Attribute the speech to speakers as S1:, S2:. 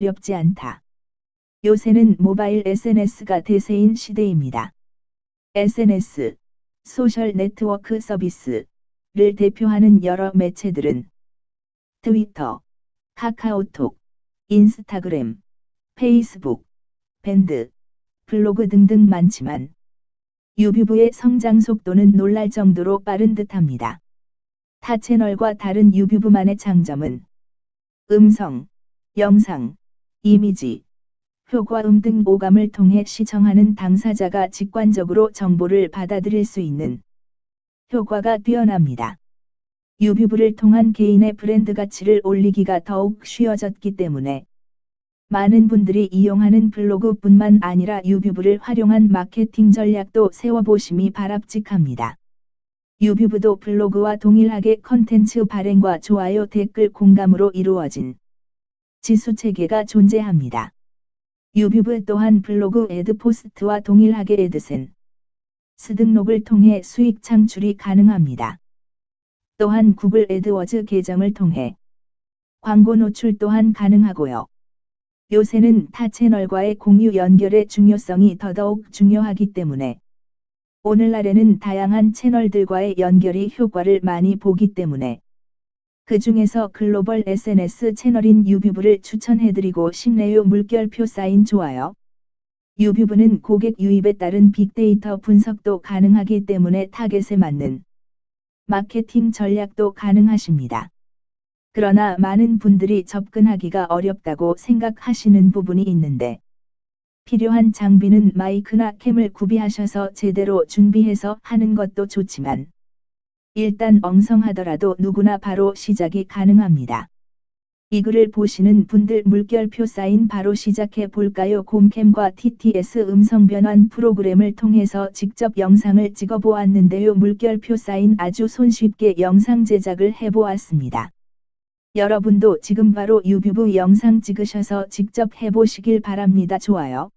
S1: 어렵지 않다. 요새는 모바일 SNS가 대세인 시대입니다. SNS, 소셜 네트워크 서비스를 대표하는 여러 매체들은 트위터, 카카오톡, 인스타그램, 페이스북, 밴드, 블로그 등등 많지만 유튜브의 성장 속도는 놀랄 정도로 빠른 듯합니다. 타 채널과 다른 유튜브만의 장점은 음성, 영상, 이미지, 효과음 등 오감을 통해 시청하는 당사자가 직관적으로 정보를 받아들일 수 있는 효과가 뛰어납니다. 유튜브를 통한 개인의 브랜드 가치를 올리기가 더욱 쉬워졌기 때문에 많은 분들이 이용하는 블로그뿐만 아니라 유튜브를 활용한 마케팅 전략도 세워보심이 바랍직합니다. 유튜브도 블로그와 동일하게 컨텐츠 발행과 좋아요 댓글 공감으로 이루어진 지수 체계가 존재합니다. 유튜브 또한 블로그 애드포스트와 동일하게 애드센 스 등록을 통해 수익 창출이 가능합니다. 또한 구글 애드워즈 계정을 통해 광고 노출 또한 가능하고요. 요새는 타 채널과의 공유 연결의 중요성이 더더욱 중요하기 때문에 오늘날에는 다양한 채널들과의 연결이 효과를 많이 보기 때문에 그 중에서 글로벌 SNS 채널인 유뷰브를 추천해드리고 싶네요. 물결표 사인 좋아요. 유뷰브는 고객 유입에 따른 빅데이터 분석도 가능하기 때문에 타겟에 맞는 마케팅 전략도 가능하십니다. 그러나 많은 분들이 접근하기가 어렵다고 생각하시는 부분이 있는데 필요한 장비는 마이크나 캠을 구비하셔서 제대로 준비해서 하는 것도 좋지만 일단 엉성하더라도 누구나 바로 시작이 가능합니다. 이 글을 보시는 분들 물결표 사인 바로 시작해 볼까요? 곰캠과 TTS 음성 변환 프로그램을 통해서 직접 영상을 찍어 보았는데요. 물결표 사인 아주 손쉽게 영상 제작을 해 보았습니다. 여러분도 지금 바로 유튜브 영상 찍으셔서 직접 해보시길 바랍니다. 좋아요.